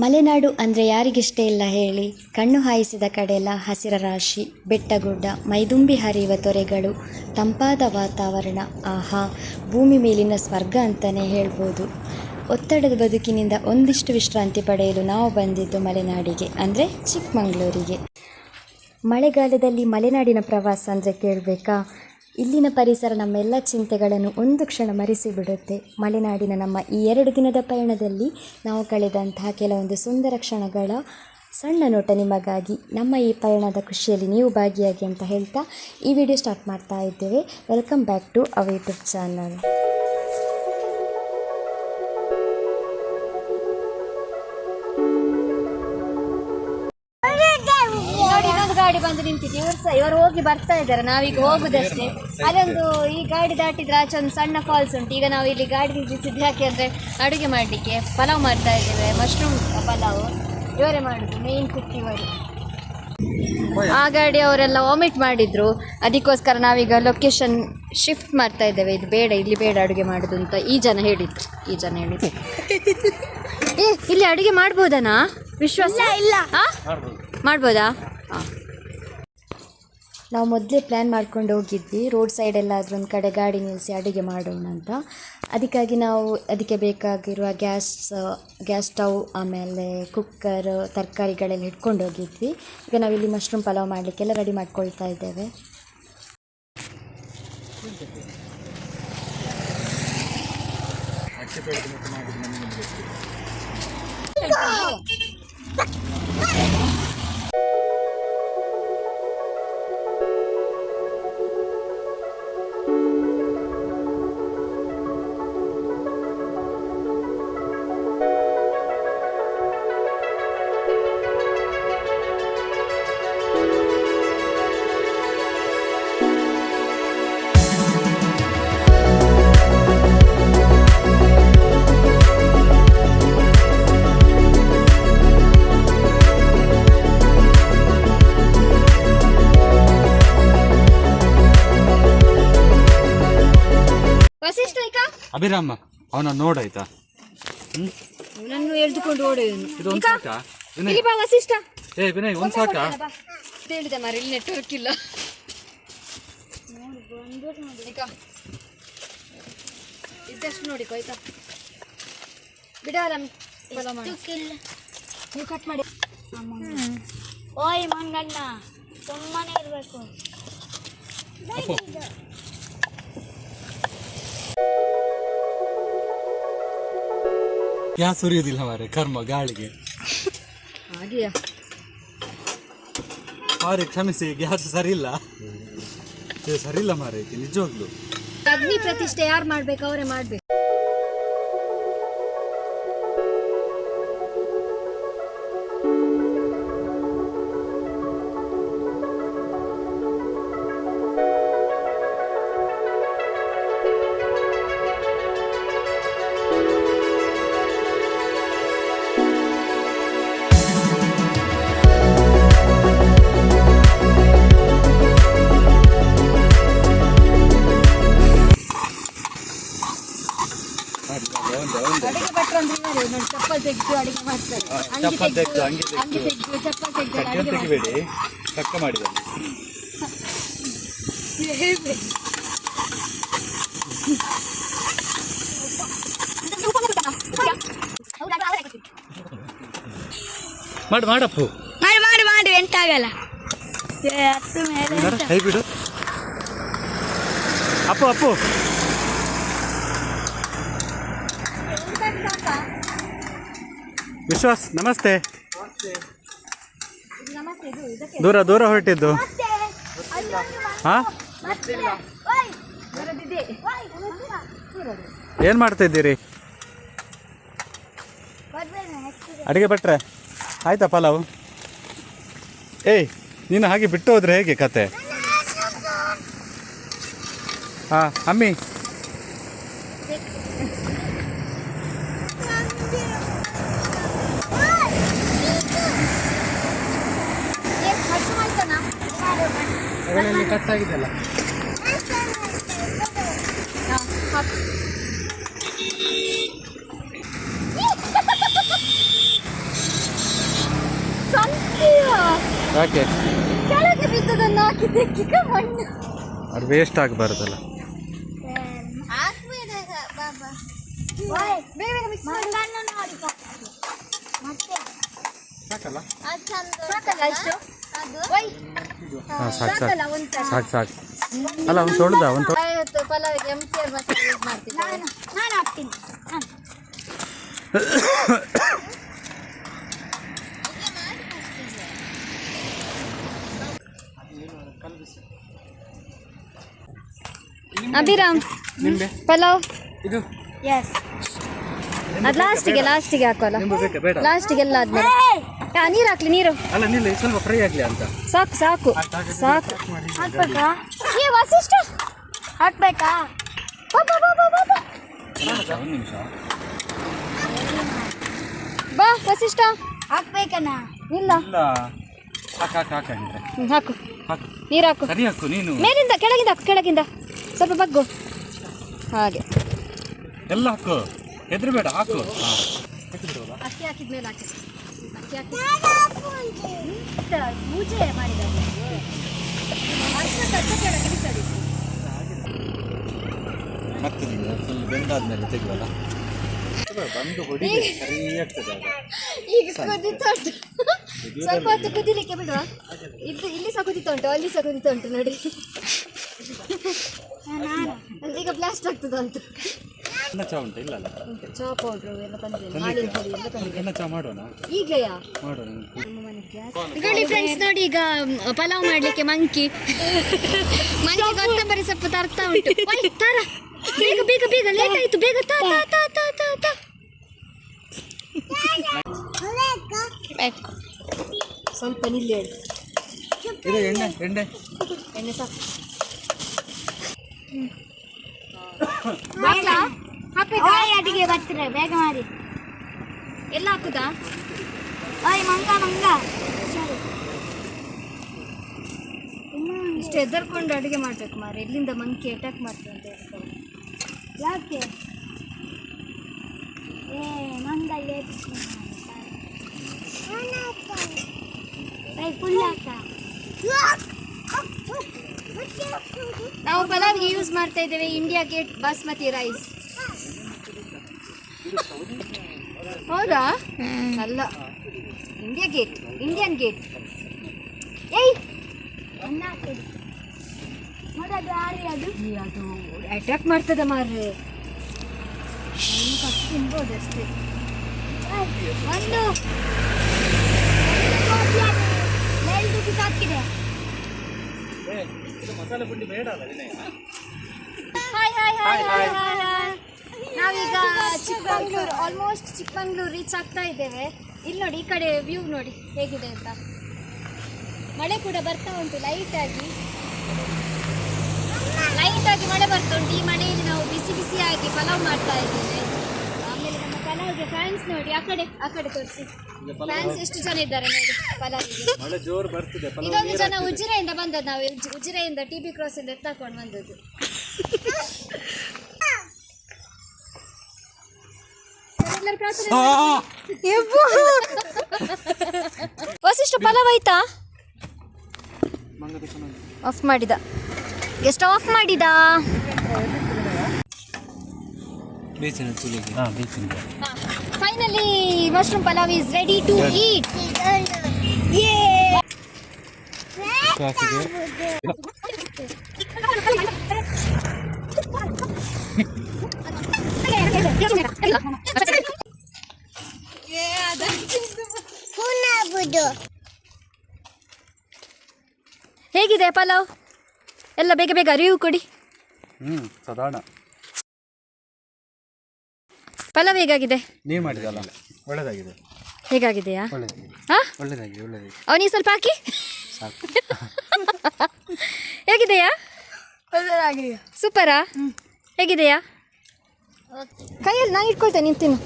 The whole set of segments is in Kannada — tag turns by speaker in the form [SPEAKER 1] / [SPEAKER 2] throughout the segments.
[SPEAKER 1] ಮಲೆನಾಡು ಅಂದರೆ ಯಾರಿಗಿಷ್ಟ ಇಲ್ಲ ಹೇಳಿ. ಕಣ್ಣು ಹಾಯಿಸಿದ ಕಡೆಲ್ಲ ಹಸಿರ ರಾಶಿ ಬೆಟ್ಟಗುಡ್ಡ ಮೈದುಂಬಿ ಹರಿಯುವ ತೊರೆಗಳು, ತಂಪಾದ ವಾತಾವರಣ, ಆಹಾ, ಭೂಮಿ ಮೇಲಿನ ಸ್ವರ್ಗ ಅಂತಲೇ ಹೇಳ್ಬೋದು. ಒತ್ತಡದ ಬದುಕಿನಿಂದ ಒಂದಿಷ್ಟು ವಿಶ್ರಾಂತಿ ಪಡೆಯಲು ನಾವು ಬಂದಿದ್ದು ಮಲೆನಾಡಿಗೆ, ಅಂದರೆ ಚಿಕ್ಕಮಂಗ್ಳೂರಿಗೆ. ಮಳೆಗಾಲದಲ್ಲಿ ಮಲೆನಾಡಿನ ಪ್ರವಾಸ ಅಂದರೆ ಕೇಳಬೇಕಾ? ಇಲ್ಲಿನ ಪರಿಸರ ನಮ್ಮೆಲ್ಲ ಚಿಂತೆಗಳನ್ನು ಒಂದು ಕ್ಷಣ ಮರೆಸಿಬಿಡುತ್ತೆ. ಮಲೆನಾಡಿನ ನಮ್ಮ ಈ ಎರಡು ದಿನದ ಪಯಣದಲ್ಲಿ ನಾವು ಕಳೆದಂತಹ ಕೆಲವೊಂದು ಸುಂದರ ಕ್ಷಣಗಳ ಸಣ್ಣ ನೋಟ ನಿಮಗಾಗಿ ನಮ್ಮ ಈ ಪಯಣದ ಖುಷಿಯಲ್ಲಿ ನೀವು ಭಾಗಿಯಾಗಿ ಅಂತ ಹೇಳ್ತಾ ಈ ವಿಡಿಯೋ ಸ್ಟಾರ್ಟ್ ಮಾಡ್ತಾ ಇದ್ದೇವೆ. Welcome back to our YouTube channel ಗಾಡಿ ಬಂದು ನಿಂತಿದೆ. ಇವರು ಸಹ ಇವರು ಹೋಗಿ ಬರ್ತಾ ಇದ್ದಾರೆ. ನಾವೀಗ ಹೋಗುದಷ್ಟೇ. ಅದೊಂದು ಈ ಗಾಡಿ ದಾಟಿದ್ರೆ ಆಚೆ ಒಂದು ಸಣ್ಣ ಫಾಲ್ಸ್ ಉಂಟು. ಈಗ ನಾವು ಇಲ್ಲಿ ಗಾಡಿ ನಿಲ್ಲಿಸಿದ್ದು ಯಾಕೆ ಅಂದರೆ ಅಡುಗೆ ಮಾಡಲಿಕ್ಕೆ ಪಲಾವ್ ಮಾಡ್ತಾ ಇದ್ದೇವೆ. ಮಶ್ರೂಮ್ ಪಲಾವ್. ಇವರೇ ಮಾಡುದು ಮೇನ್ ಕುಕ್ ಇವರು. ಆ ಗಾಡಿ ಅವರೆಲ್ಲ ವಾಮಿಟ್ ಮಾಡಿದ್ರು. ಅದಕ್ಕೋಸ್ಕರ ನಾವೀಗ ಲೊಕೇಶನ್ ಶಿಫ್ಟ್ ಮಾಡ್ತಾ ಇದ್ದೇವೆ. ಇದು ಬೇಡ ಇಲ್ಲಿ ಬೇಡ ಅಡುಗೆ ಮಾಡುದು ಅಂತ ಈ ಜನ ಹೇಳಿದ್ರು. ಈ ಜನ ಹೇಳಿದ್ರು. ಏ ಇಲ್ಲಿ ಅಡುಗೆ ಮಾಡ್ಬೋದನಾ? ವಿಶ್ವಾಸ? ಇಲ್ಲ ಮಾಡ್ಬೋದಾ? ನಾವು ಮೊದಲೇ ಪ್ಲ್ಯಾನ್ ಮಾಡ್ಕೊಂಡು ಹೋಗಿದ್ವಿ. ರೋಡ್ ಸೈಡ್ ಎಲ್ಲಾದರೂ ಒಂದು ಕಡೆ ಗಾಡಿ ನಿಲ್ಲಿಸಿ ಅಡುಗೆ ಮಾಡೋಣ ಅಂತ. ಅದಕ್ಕಾಗಿ ನಾವು ಅದಕ್ಕೆ ಬೇಕಾಗಿರುವ ಗ್ಯಾಸ್ ಗ್ಯಾಸ್ ಸ್ಟವ್ ಆಮೇಲೆ ಕುಕ್ಕರ್ ತರಕಾರಿಗಳೆಲ್ಲ ಹಿಡ್ಕೊಂಡು ಹೋಗಿದ್ವಿ. ಈಗ ನಾವಿಲ್ಲಿ ಮಶ್ರೂಮ್ ಪಲಾವ್ ಮಾಡಲಿಕ್ಕೆಲ್ಲ ರೆಡಿ ಮಾಡ್ಕೊಳ್ತಾ ಇದ್ದೇವೆ.
[SPEAKER 2] ಅಭಿರಾಮ ಅವನ ನೋಡಾಯ್ತಾ
[SPEAKER 1] ಎಳೆದುಕೊಂಡು ಓಡುವನು
[SPEAKER 2] ಇದು ಒಂದ್ ಸಾಕಾ?
[SPEAKER 1] ಇಲ್ಲಿ ಬಾ ವಸಿಷ್ಠ.
[SPEAKER 2] ಏ ವಿನಯ್ ಒಂದ್ ಸಾಕಾ?
[SPEAKER 1] ಹೇಳಿದೆ ಮಾರ ಇಲ್ಲಿ ನೆಟ್ವರ್ಕ್ ಇಲ್ಲ. ಇದ್ದಷ್ಟು ನೋಡಿ ಆಯ್ತಾ ಬಿಡಾರ ನೀವು ಕಟ್ ಮಾಡಿ.
[SPEAKER 3] ಓಯ್ ಮಂಗಣ್ಣ ಸುಮ್ಮನೆ ಇರಬೇಕು.
[SPEAKER 2] ಅಪ್ಪು ಗ್ಯಾಸ್ ಉರಿಯುವುದಿಲ್ಲ ಮಾರೆ ಕರ್ಮ ಗಾಳಿಗೆ.
[SPEAKER 1] ಹಾಗೆಯಾ?
[SPEAKER 2] ಮಾರೆ ಕ್ಷಮಿಸಿ ಗ್ಯಾಸ್ ಸರಿ ಇಲ್ಲ ಸರಿ ಇಲ್ಲ ಮಾರೆ ನಿಜವಾಗ್ಲು.
[SPEAKER 1] ಅಗ್ನಿ ಪ್ರತಿಷ್ಠೆ ಯಾರು ಮಾಡ್ಬೇಕು ಅವರೇ ಮಾಡ್ಬೇಕು. ಅಡಿಗೆ ಭಟ್ರು ಅಂದ್ರೆ ಇವರೇ ನೋಡಿ ಚಪ್ಪಲ್ ತೆಗೆದು ಅಡಿಗೆ ಮಾಡ್ತಾರೆ ಅಂಗಿ
[SPEAKER 2] ಚಪ್ಪಲ್ ತೆಗ್ದು,
[SPEAKER 1] ತೆಗ್ದು,
[SPEAKER 2] ಅಂಗಿ ತೆಗ್ದು.
[SPEAKER 1] ಅಂಗಿ ತೆಗ್ದು ಚಪ್ಪಲ್ ತೆಗ್ದು
[SPEAKER 2] ಕಟ್ಟಿಯನ್ನು
[SPEAKER 1] ಅಡಿಗೆ
[SPEAKER 2] ತೆಗಿಬೇಡಿ ತಕ್ಕ ಮಾಡಿದ ಮಾಡು ಮಾಡಪ್ಪು
[SPEAKER 3] ಮಾಡಿ ಮಾಡಿ ಮಾಡಿ ಎಂತ ಆಗಲ್ಲ ಏ, ಹತ್ತು ಮೇಲೆ
[SPEAKER 2] ಏನಾರ ಕೈ ಬಿಡು ಅಪ್ಪು ಅಪ್ಪು ವಿಶ್ವಾಸ್ ನಮಸ್ತೆ. ದೂರ ದೂರ ಹೊರಟಿದ್ದು. ಹಾ? ಏನು ಮಾಡ್ತಾ ಇದ್ದೀರಿ ಅಡಿಗೆ ಭಟ್ರೆ ಆಯ್ತಾ ಪಲಾವು? ಏಯ್ ನೀನು ಹಾಗೆ ಬಿಟ್ಟು ಹೋದ್ರೆ ಹೇಗೆ ಕತೆ? ಹಾ ಅಮ್ಮಿ. ತಗೊಳ್ಳಿ ಕಟ್ ಆಗಿದೆಲ್ಲ. ಯಾಕೆ?
[SPEAKER 1] ಕೆಳಗೆ
[SPEAKER 2] ಅದು ವೇಸ್ಟ್ ಆಗಬಾರ್ದಲ್ಲ.
[SPEAKER 1] ಬೇಗ ಮಿಕ್ಸ್ ಮಾಡಿ. ಮತ್ತೆ?
[SPEAKER 2] ಹಾಂ ಸಾಕು ಸಾಕು.
[SPEAKER 1] ಸಾಕಲ್ಲ ಒಂದು
[SPEAKER 2] ಸಾಕು ಸಾಕು. ಅಲ್ಲ ಅವ್ನು ತೊಳ್ದ ಅವ್ನು ತೊಳ್ದ.
[SPEAKER 1] ಇವತ್ತು ಪಲಾವಿಗೆ ಎಂ ಟಿ ಆರ್ ಮಸಾಲೆ ಯೂಸ್ ಮಾಡ್ತೀನಿ
[SPEAKER 3] ನಾನು ಹಾಕ್ತೀನಿ.
[SPEAKER 1] ಅಭಿರಾಮ್ ಪಲಾವ್?
[SPEAKER 2] ಇದು?
[SPEAKER 3] ಎಸ್
[SPEAKER 1] ಅದು ಲಾಸ್ಟಿಗೆ ಲಾಸ್ಟಿಗೆ ಹಾಕೋಲ್ಲ
[SPEAKER 2] ಲಾಸ್ಟಿಗೆಲ್ಲ ಬೇಕಾ? ಬೇಡ.
[SPEAKER 1] ಲಾಸ್ಟಿಗೆ ಎಲ್ಲ ಆದ್ಮೇಲೆ ಹಾ, ನೀರು ಹಾಕ್ಲಿ ನೀರು.
[SPEAKER 2] ಅಲ್ಲ ನಿಲ್ಲ ಸ್ವಲ್ಪ ಫ್ರೈ ಆಗಲಿ ಅಂತ.
[SPEAKER 1] ಸಾಕು ಸಾಕು ಸಾಕು.
[SPEAKER 3] ಹಾಕ್ಬೇಕಾ?
[SPEAKER 1] ಏ ವಸಿಷ್ಠ
[SPEAKER 3] ಹಾಕ್ಬೇಕಾ?
[SPEAKER 1] ಬಾ ಬಾ ಬಾ ಬಾ ಬಾ ಬಾ.
[SPEAKER 2] ಒಂದು ನಿಮಿಷ
[SPEAKER 1] ಬಾ ವಸಿಷ್ಠ
[SPEAKER 3] ಹಾಕ್ಬೇಕಣ್ಣ.
[SPEAKER 1] ಇಲ್ಲ.
[SPEAKER 2] ಇಲ್ಲ. ಹಾಕು ಹಾಕು ಹಾಕು ಹಂಗಿದ್ರೆ.
[SPEAKER 1] ಹ್ಮ್, ಹಾಕು.
[SPEAKER 2] ಹಾಕು.
[SPEAKER 1] ನೀರು ಹಾಕು.
[SPEAKER 2] ಸರಿ ಹಾಕು ನೀನು.
[SPEAKER 1] ಮೇಲಿಂದ ಕೆಳಗಿಂದ ಹಾಕು ಕೆಳಗಿಂದ. ಸ್ವಲ್ಪ ಬಗ್ಗು. ಹಾಗೆ.
[SPEAKER 2] ಎಲ್ಲ ಹಾಕು. ಹೆದ್ರಬೇಡ ಹಾಕು. ಹಾಂ.
[SPEAKER 1] ಅಕ್ಕಿ ಹಾಕಿದ ಮೇಲೆ ಹಾಕಿ. ಅಕ್ಕಿ ಹಾಕಿ
[SPEAKER 2] ಫುಲ್ ಬೆಂದಾದ್ಮೇಲೆ ಬಂದು ಹೊಡಿ ಸರಿ
[SPEAKER 1] ಈಗ ಸ್ವಲ್ಪ ಹೊತ್ತು ಕುದಿಲಿಕ್ಕೆ ಬಿಡುವ? ಇದು ಇಲ್ಲಿ ಸಹ ಕುದೀತಾ ಅಲ್ಲಿ ಸಹ ಕುದಿತಾ ಉಂಟು ನೋಡಿ ಈಗ ಬ್ಲಾಸ್ಟ್ ಆಗ್ತದ ಅಂತ
[SPEAKER 2] ಎನ್ನ ಚಾ ಉಂಟು? ಇಲ್ಲ ಅಲ್ಲ.
[SPEAKER 1] ಚಾ ಪೌಡ್ರು ಎಲ್ಲ ತಂದಿದ್ದೇನೆ. ಹಾಲಿನ ಪುಡಿ ಎಲ್ಲ ತಂದಿದ್ದೇನೆ.
[SPEAKER 2] ಎನ್ನ ಚಾ ಮಾಡೋಣ
[SPEAKER 1] ಈಗಲೆಯಾ
[SPEAKER 2] ಮಾಡೋಣ
[SPEAKER 1] ನೋಡಿ ಫ್ರೆಂಡ್ಸ್ ನೋಡಿ ಈಗ ಪಲಾವ್ ಮಾಡ್ಲಿಕ್ಕೆ ಮಂಕಿ ಮಂಕಿ ಕೊತ್ತಂಬರಿ ಸೊಪ್ಪು ತರ್ತಾ ಉಂಟು. ಒಯ್, ತರ. ಬೇಗ ಬೇಗ ಬೇಗ ಲೇಟ್ ಆಯ್ತು. ಬೇಗ ತಾ ತಾ ತಾ ತಾ ತಾ ತಾ. ಬೇಕು. ಸ್ವಲ್ಪ ನಿಲ್ಲಿ ಹೇಳು.
[SPEAKER 2] ಇದು ಎಣ್ಣೆ ಎಣ್ಣೆ.
[SPEAKER 1] ಎಣ್ಣೆ ಸಾಕು.
[SPEAKER 3] ಹಾಕ್ಬೇಕಾ ಅಡಿಗೆ ಬರ್ತೀರ ಬೇಗ ಮಾಡಿ.
[SPEAKER 1] ಎಲ್ಲ ಹಾಕುದಾ?
[SPEAKER 3] ಹಾಯ್ ಮಂಗ ಮಂಗ.
[SPEAKER 1] ಇಷ್ಟು ಹೆದರ್ಕೊಂಡು ಅಡುಗೆ ಮಾಡ್ಬೇಕು ಮಾರೆ. ಇಲ್ಲಿಂದ ಮಂಕಿ ಅಟ್ಯಾಕ್ ಮಾಡ್ತೀವಿ ಅಂತ ಹೇಳ್ತಾರೆ.
[SPEAKER 3] ಯಾಕೆ? ಏ ಮಂಗ ಫುಲ್ ಹಾಕ.
[SPEAKER 1] ನಾವು ಪಲಾವ್ಗೆ ಯೂಸ್ ಮಾಡ್ತಾ ಇದ್ದೇವೆ. ಇಂಡಿಯಾ ಗೇಟ್ ಬಾಸ್ಮತಿ ರೈಸ್ ಹೌದಾ? ಅಲ್ಲ. ಇಂಡಿಯಾ ಗೇಟ್ ಇಂಡಿಯನ್ ಗೇಟ್ ಏಯ್!
[SPEAKER 3] ಅದು
[SPEAKER 1] ಅಟ್ಯಾಕ್ ಮಾಡ್ತದೆ ಮಾರ್ರೆ. ಕಷ್ಟ ತಿನ್ಬೋದು ಅಷ್ಟೇ
[SPEAKER 3] ಒಂದು. ಎರಡು ಪೀಸ್ ಹಾಕಿದೆ
[SPEAKER 2] ಮಸಾಲೆ ಪುಡಿ ಬೇಡ ಅಲ್ಲ Vinaya
[SPEAKER 1] hi hi hi hi hi ನಾವೀಗ ಚಿಕ್ಕಮಂಗ್ಳೂರು ಆಲ್ಮೋಸ್ಟ್ ಚಿಕ್ಕಮಂಗ್ಳೂರು ರೀಚ್ ಆಗ್ತಾ ಇದ್ದೇವೆ. ಇಲ್ಲಿ ನೋಡಿ ಈ ಕಡೆ ವ್ಯೂ ನೋಡಿ ಹೇಗಿದೆ ಅಂತ. ಮಳೆ ಕೂಡ ಬರ್ತಾ ಉಂಟು ಲೈಟ್ ಆಗಿ. ಲೈಟ್ ಆಗಿ ಮಳೆ ಬರ್ತಾ ಉಂಟು. ಈ ಮಳೆಯಲ್ಲಿ ನಾವು ಬಿಸಿ ಬಿಸಿಯಾಗಿ ಪಲಾವ್ ಮಾಡ್ತಾ ಇದ್ದೇವೆ. ಆಮೇಲೆ ನಮ್ಮ ಪಲಾವ್ಗೆ ಫ್ಯಾನ್ಸ್ ನೋಡಿ ಆ ಕಡೆ ಆ ಕಡೆ ತೋರಿಸಿ. ಫ್ಯಾನ್ಸ್ ಎಷ್ಟು ಜನ ಇದ್ದಾರೆ ನೋಡಿ ಪಲಾವಿಗೆ. ಇದೊಂದು ಜನ ಉಜಿರೆಯಿಂದ ಬಂದದ್ದು ನಾವು ಉಜ್- ಉಜಿರೆಯಿಂದ ಟಿ ಬಿ ಕ್ರಾಸ್ ಇಂದ ಎತ್ತಾಕೊಂಡು ಬಂದದ್ದು. ವಸಿಷ್ಠ ಪಲಾವ್ ಆಯ್ತಾ? ಆಫ್ ಮಾಡಿದ. ಎಷ್ಟು ಆಫ್ ಮಾಡಿದ. Finally mushroom pulao is ready to eat
[SPEAKER 2] ಕಾಫಿಗೆ
[SPEAKER 1] ಹೇಗಿದೆ ಪಲಾವ್? ಎಲ್ಲ ಬೇಗ ಬೇಗ ಅರಿವು ಕೊಡಿ.
[SPEAKER 2] ಹ್ಞೂ ಸಾಧಾರಣ.
[SPEAKER 1] ಪಲಾವ್ ಹೇಗಾಗಿದೆ?
[SPEAKER 2] ನೀವು ಮಾಡಿದಲ್ಲ ಒಳ್ಳೆದಾಗಿದೆ.
[SPEAKER 1] ಹೇಗಾಗಿದೆಯಾ?
[SPEAKER 2] ಒಳ್ಳೆದಾಗಿದೆ.
[SPEAKER 1] ಹಾ?
[SPEAKER 2] ಒಳ್ಳೆದಾಗಿದೆ ಒಳ್ಳೇದಾಗಿದೆ.
[SPEAKER 1] ಅವನಿಗೆ ಸ್ವಲ್ಪ ಹಾಕಿ.
[SPEAKER 2] ಸಾಕು.
[SPEAKER 1] ಹೇಗಿದೆಯಾ? ಸೂಪರಾ? ಹೇಗಿದೆಯಾ? ಕೈಯಲ್ಲಿ ನಾನು ಇಟ್ಕೊಳ್ತೇನೆ ನೀನು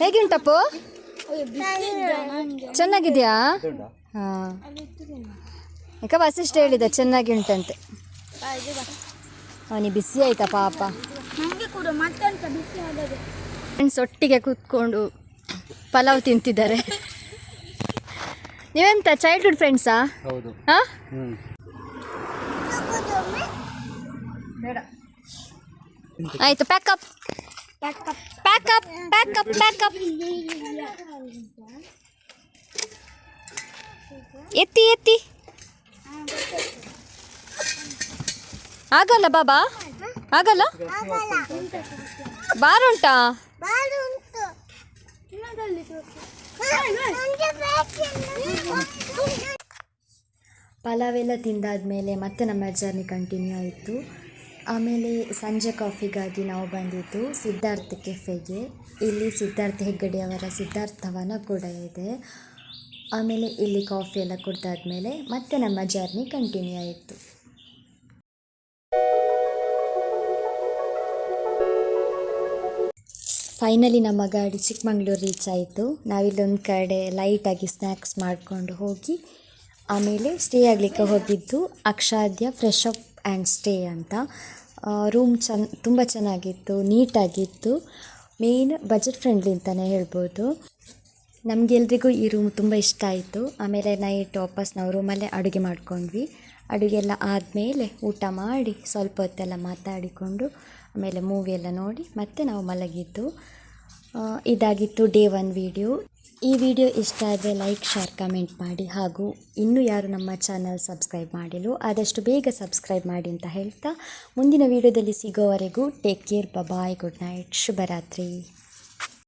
[SPEAKER 1] ಹೇಗೆ ಉಂಟಪ್ಪು ಚೆನ್ನಾಗಿದೆಯಾ? ಹಾಂ. ಯಾಕ ವಸಿಷ್ಠ ಹೇಳಿದ ಚೆನ್ನಾಗಿ ಉಂಟಂತೆ. ಅವನಿಗೆ ಬಿಸಿ ಆಯ್ತಾ ಪಾಪ.
[SPEAKER 3] ನನಗೆ ಕೂಡ ಮತ್ತೆಂತ ಬಿಸಿ ಆದದ್ದು?
[SPEAKER 1] ಫ್ರೆಂಡ್ಸ್ ಒಟ್ಟಿಗೆ ಕೂತ್ಕೊಂಡು ಪಲಾವ್ ತಿಂತಿದ್ದಾರೆ.
[SPEAKER 4] ನೀವೆಂತ ಚೈಲ್ಡ್ಹುಡ್ ಫ್ರೆಂಡ್ಸಾ
[SPEAKER 2] ಹೌದು.
[SPEAKER 4] ಹಾಂ?
[SPEAKER 2] ಆಯ್ತು
[SPEAKER 4] ಆಯಿತು ಪ್ಯಾಕಪ್ ಪ್ಯಾಕಪ್ Back up. ಎತ್ತಿ ಎತ್ತಿ. ಆಗಲ್ಲ ಬಾಬಾ? ಆಗಲ್ಲ? ಬಾರುಂಟಾ ಪಲಾವೆಲ್ಲ ತಿಂದಾದ್ಮೇಲೆ ಮತ್ತೆ ನಮ್ಮ ಜರ್ನಿ ಕಂಟಿನ್ಯೂ ಆಯಿತು. ಆಮೇಲೆ ಸಂಜೆ ಕಾಫಿಗಾಗಿ ನಾವು ಬಂದಿದ್ದು ಸಿದ್ಧಾರ್ಥ ಕೆಫೆಗೆ. ಇಲ್ಲಿ ಸಿದ್ಧಾರ್ಥ ಹೆಗ್ಗಡೆ ಅವರ ಸಿದ್ಧಾರ್ಥವನ ಕೂಡ ಇದೆ. ಆಮೇಲೆ ಇಲ್ಲಿ ಕಾಫಿ ಎಲ್ಲ ಕುಡ್ದಾದ್ಮೇಲೆ ಮತ್ತೆ ನಮ್ಮ ಜರ್ನಿ ಕಂಟಿನ್ಯೂ ಆಯಿತು. ಫೈನಲಿ ನಮ್ಮ ಗಾಡಿ ಚಿಕ್ಕಮಂಗ್ಳೂರು ರೀಚ್ ಆಯಿತು. ನಾವಿಲ್ಲೊಂದು ಕಡೆ ಲೈಟಾಗಿ ಸ್ನ್ಯಾಕ್ಸ್ ಮಾಡಿಕೊಂಡು ಹೋಗಿ ಆಮೇಲೆ ಸ್ಟೇ ಆಗಲಿಕ್ಕೆ ಹೋಗಿದ್ದು Akshadya fresh up and stay ಅಂತ ರೂಮ್ ಚೆನ್ನ ತುಂಬ ಚೆನ್ನಾಗಿತ್ತು, ನೀಟಾಗಿತ್ತು. ಮೇಯ್ನ್ ಬಜೆಟ್ ಫ್ರೆಂಡ್ಲಿ ಅಂತಲೇ ಹೇಳ್ಬೋದು. ನಮಗೆಲ್ರಿಗೂ ಈ ರೂಮ್ ತುಂಬ ಇಷ್ಟ ಆಯಿತು. ಆಮೇಲೆ ನೈಟ್ ವಾಪಸ್ ನಾವು ರೂಮಲ್ಲೇ ಅಡುಗೆ ಮಾಡ್ಕೊಂಡ್ವಿ. ಅಡುಗೆ ಎಲ್ಲ ಆದಮೇಲೆ ಊಟ ಮಾಡಿ ಸ್ವಲ್ಪ ಹೊತ್ತೆಲ್ಲ ಮಾತಾಡಿಕೊಂಡು ಆಮೇಲೆ ಮೂವಿ ಎಲ್ಲ ನೋಡಿ ಮತ್ತೆ ನಾವು ಮಲಗಿದ್ದು. ಇದಾಗಿತ್ತು ಡೇ ಒನ್ ವಿಡಿಯೋ ಈ ವಿಡಿಯೋ ಇಷ್ಟ ಆದರೆ ಲೈಕ್ ಶೇರ್ ಕಮೆಂಟ್ ಮಾಡಿ ಹಾಗೂ ಇನ್ನೂ ಯಾರು ನಮ್ಮ ಚಾನಲ್ ಸಬ್ಸ್ಕ್ರೈಬ್ ಮಾಡಿಲ್ಲೋ ಆದಷ್ಟು ಬೇಗ ಸಬ್ಸ್ಕ್ರೈಬ್ ಮಾಡಿ ಅಂತ ಹೇಳ್ತಾ ಮುಂದಿನ ವಿಡಿಯೋದಲ್ಲಿ ಸಿಗೋವರೆಗೂ take care bye good night ಶುಭರಾತ್ರಿ.